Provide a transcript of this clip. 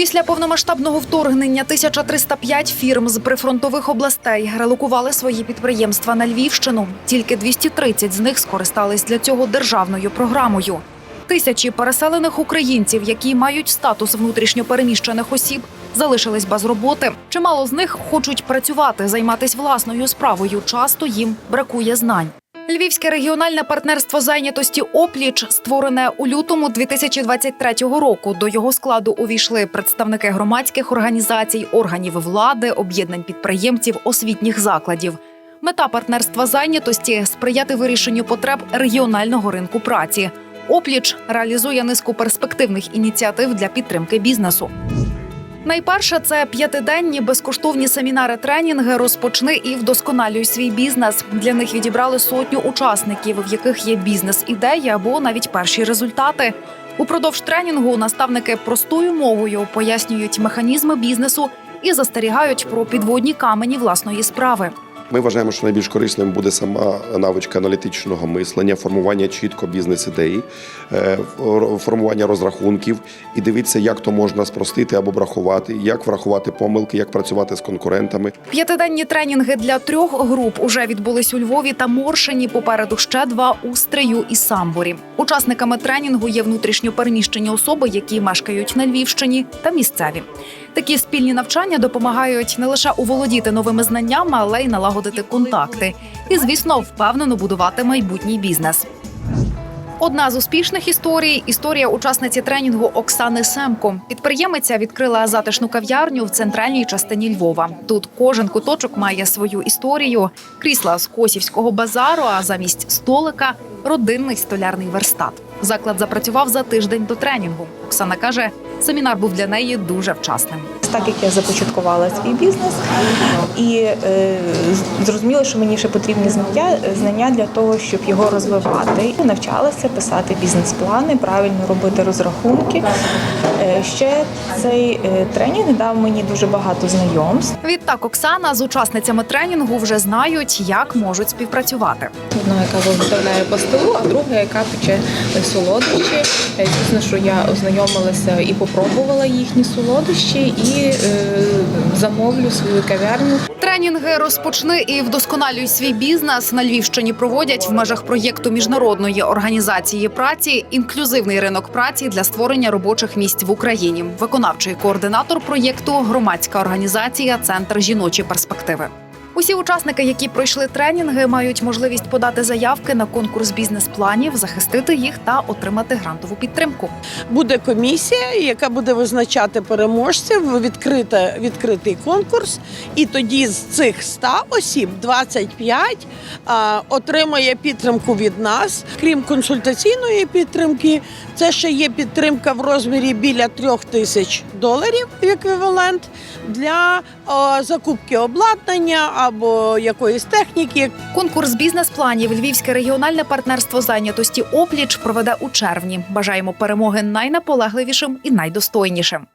Після повномасштабного вторгнення 1305 фірм з прифронтових областей релокували свої підприємства на Львівщину. Тільки 230 з них скористались для цього державною програмою. Тисячі переселених українців, які мають статус внутрішньопереміщених осіб, залишились без роботи. Чимало з них хочуть працювати, займатися власною справою. Часто їм бракує знань. Львівське регіональне партнерство зайнятості Опліч створене у лютому 2023 року. До його складу увійшли представники громадських організацій, органів влади, об'єднань підприємців, освітніх закладів. Мета партнерства зайнятості сприяти вирішенню потреб регіонального ринку праці. Опліч реалізує низку перспективних ініціатив для підтримки бізнесу. Найперше це п'ятиденні безкоштовні семінари тренінги Розпочни і вдосконалюй свій бізнес. Для них відібрали сотню учасників, в яких є бізнес-ідеї або навіть перші результати. Упродовж тренінгу наставники простою мовою пояснюють механізми бізнесу і застерігають про підводні камені власної справи. Ми вважаємо, що найбільш корисним буде сама навичка аналітичного мислення, формування чітко бізнес-ідеї, е, формування розрахунків і дивитися, як то можна спростити або врахувати, як врахувати помилки, як працювати з конкурентами. П'ятиденні тренінги для трьох груп уже відбулись у Львові та Моршині. Попереду ще два у Стрию і Самборі. Учасниками тренінгу є внутрішньо переміщені особи, які мешкають на Львівщині та місцеві. Такі спільні навчання допомагають не лише уволодіти новими знаннями, але й налагодити контакти. І, звісно, впевнено будувати майбутній бізнес. Одна з успішних історій історія учасниці тренінгу Оксани Семко. Підприємиця відкрила затишну кав'ярню в центральній частині Львова. Тут кожен куточок має свою історію. Крісла з косівського базару, а замість столика родинний столярний верстат. Заклад запрацював за тиждень до тренінгу. Оксана каже, семінар був для неї дуже вчасним. Так як я започаткувала свій бізнес і е, зрозуміла, що мені ще потрібні знання, знання для того, щоб його розвивати. І навчалася писати бізнес-плани, правильно робити розрахунки. Е, ще цей е, тренінг дав мені дуже багато знайомств. Відтак Оксана з учасницями тренінгу вже знають, як можуть співпрацювати. Одна, яка виготовляє пастилу, а друга, яка пече солодощі. Е, Звісно, що я ознайомилася і попробувала їхні солодощі, і е, замовлю свою кав'ярню. Тренінги розпочни і вдосконалюй свій бізнес на Львівщині проводять в межах проєкту міжнародної організації праці інклюзивний ринок праці для створення робочих місць в Україні. Виконавчий координатор проєкту громадська організація Центр жіночі перспективи. Усі учасники, які пройшли тренінги, мають можливість подати заявки на конкурс бізнес-планів, захистити їх та отримати грантову підтримку. буде комісія, яка буде визначати переможців, відкрита, відкритий конкурс. І тоді з цих 100 осіб 25 а, отримає підтримку від нас. Крім консультаційної підтримки, це ще є підтримка в розмірі біля трьох тисяч доларів еквівалент для о, закупки обладнання або якоїсь техніки, Конкурс бізнес-планів Львівське регіональне партнерство зайнятості Опліч проведе у червні. Бажаємо перемоги найнаполегливішим і найдостойнішим.